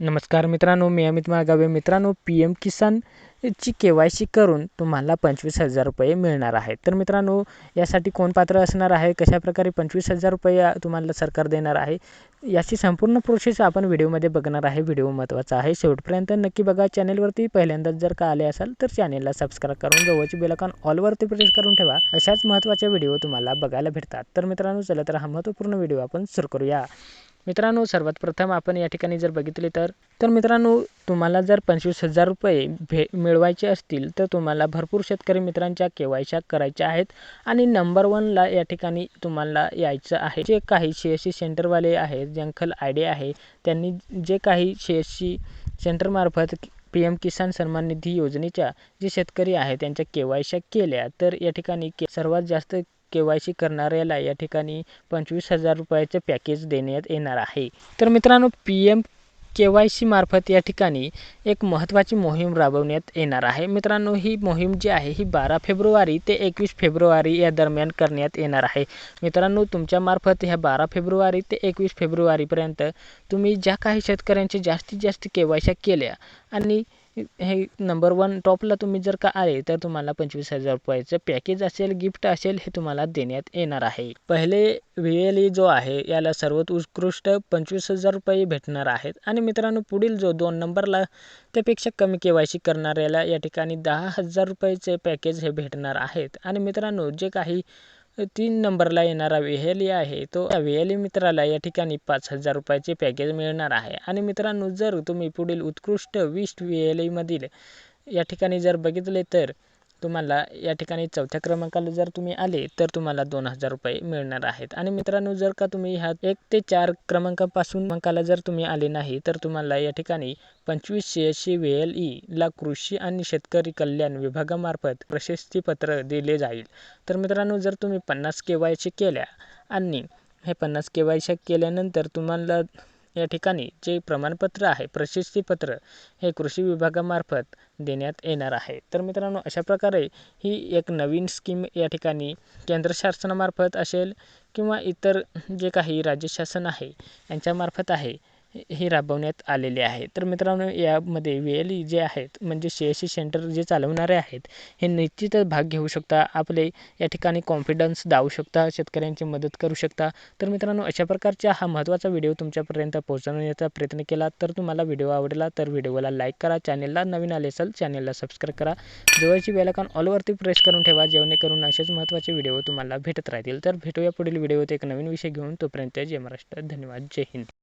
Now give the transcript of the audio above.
नमस्कार मित्रांनो मी अमित माळगावे. मित्रांनो पी एम किसानची के वाय सी करून तुम्हाला पंचवीस हजार रुपये मिळणार आहे. तर मित्रांनो यासाठी कोण पात्र असणार आहे? कशाप्रकारे पंचवीस हजार रुपये तुम्हाला सरकार देणार आहे? याची संपूर्ण प्रोसेस आपण व्हिडिओमध्ये बघणार आहे. व्हिडिओ महत्त्वाचा आहे. शेवटपर्यंत नक्की बघा. चॅनेलवरती पहिल्यांदाच जर का आले असाल तर चॅनेलला सबस्क्राईब करून जवळची बेलकॉन ऑलवरती प्रेस करून ठेवा. अशाच महत्त्वाच्या व्हिडिओ तुम्हाला बघायला भेटतात. तर मित्रांनो चला तर हा महत्त्वपूर्ण व्हिडिओ आपण सुरू करूया. मित्रांनो सर्वात प्रथम आपण या ठिकाणी जर बघितले तर तर मित्रांनो तुम्हाला जर पंचवीस हजार रुपये भे मिळवायचे असतील तर तुम्हाला भरपूर शेतकरी मित्रांच्या केवायच्या करायच्या आहेत आणि नंबर वनला या ठिकाणी तुम्हाला यायचं आहे. जे काही सी एस सी सेंटरवाले आहेत जंखल आय डी आहे त्यांनी जे काही सी एस सी सेंटरमार्फत पी एम किसान सन्मान निधी योजनेच्या जे शेतकरी आहे त्यांच्या केवायच्या केल्या तर या ठिकाणी के सर्वात जास्त के वाय सी करणाऱ्याला या ठिकाणी पंचवीस हजार रुपयाचं पॅकेज देण्यात येणार आहे. तर मित्रांनो P M K Y C मार्फत या ठिकाणी एक महत्त्वाची मोहीम राबवण्यात येणार आहे. मित्रांनो ही मोहीम जी आहे ही बारा फेब्रुवारी ते एकवीस फेब्रुवारी या दरम्यान करण्यात येणार आहे. मित्रांनो तुमच्यामार्फत ह्या बारा फेब्रुवारी ते एकवीस फेब्रुवारीपर्यंत तुम्ही ज्या काही शेतकऱ्यांची जास्तीत जास्त के वाय सी केल्या आणि हे नंबर वन टॉपला तुम्ही जर का आले तर तुम्हाला पंचवीस हजार रुपयाचं पॅकेज असेल गिफ्ट असेल हे तुम्हाला देण्यात येणार आहे. पहिले व्ही एल ई जो आहे याला सर्वात उत्कृष्ट पंचवीस हजार रुपये भेटणार आहेत. आणि मित्रांनो पुढील जो दोन नंबरला त्यापेक्षा कमी के वाय सी करणाऱ्याला या ठिकाणी दहा हजार रुपयाचे पॅकेज हे भेटणार आहेत. आणि मित्रांनो जे काही तीन नंबरला येणारा वेहेली आहे. तो वेहेली मित्राला या ठिकाणी पाच हजार रुपयाचे पॅकेज मिळणार आहे. आणि मित्रांनो जर तुम्ही पुढील उत्कृष्ट वीस वेहेलीमधील या ठिकाणी जर बघितले तर तुम्हाला या ठिकाणी चौथ्या क्रमांकाला जर तुम्ही आले तर तुम्हाला दोन हजार रुपये मिळणार आहेत. आणि मित्रांनो जर का तुम्ही ह्या एक ते चार क्रमांकापासून क्रमांकाला जर तुम्ही आले नाही तर तुम्हाला या ठिकाणी पंचवीसशे ऐंशी व्ही एल ईला कृषी आणि शेतकरी कल्याण विभागामार्फत प्रशस्तीपत्र दिले जाईल. तर मित्रांनो जर तुम्ही पन्नास के वाय सी केल्या आणि हे पन्नास के वाय सी केल्यानंतर तुम्हाला या ठिकाणी जे प्रमाणपत्र आहे प्रशस्तीपत्र हे कृषी विभागामार्फत देण्यात येणार आहे. तर मित्रांनो अशा प्रकारे ही एक नवीन स्कीम या ठिकाणी केंद्र शासनामार्फत असेल किंवा इतर जे काही राज्य शासन आहे यांच्यामार्फत आहे हे राबवण्यात आलेले आहे. तर मित्रांनो यामध्ये व्ही एल ई जे आहेत म्हणजे सी एस सी सेंटर जे चालवणारे आहेत हे निश्चितच भाग घेऊ शकता. आपले या ठिकाणी कॉन्फिडन्स दावू शकता शेतकऱ्यांची मदत करू शकता. तर मित्रांनो अशा प्रकारचा हा महत्त्वाचा व्हिडिओ तुमच्यापर्यंत पोहोचवण्याचा प्रयत्न केला. तर तुम्हाला व्हिडिओ आवडला तर व्हिडिओला लाईक करा. चॅनेलला नवीन आले असेल चॅनेलला सबस्क्राईब करा. जवळची बेलाकॉन ऑलवरती प्रेस करून ठेवा जेणेकरून असेच महत्त्वाचे व्हिडिओ तुम्हाला भेटत राहतील. तर भेटूया पुढील व्हिडिओत एक नवीन विषय घेऊन. तोपर्यंत जय महाराष्ट्र. धन्यवाद. जय हिंद.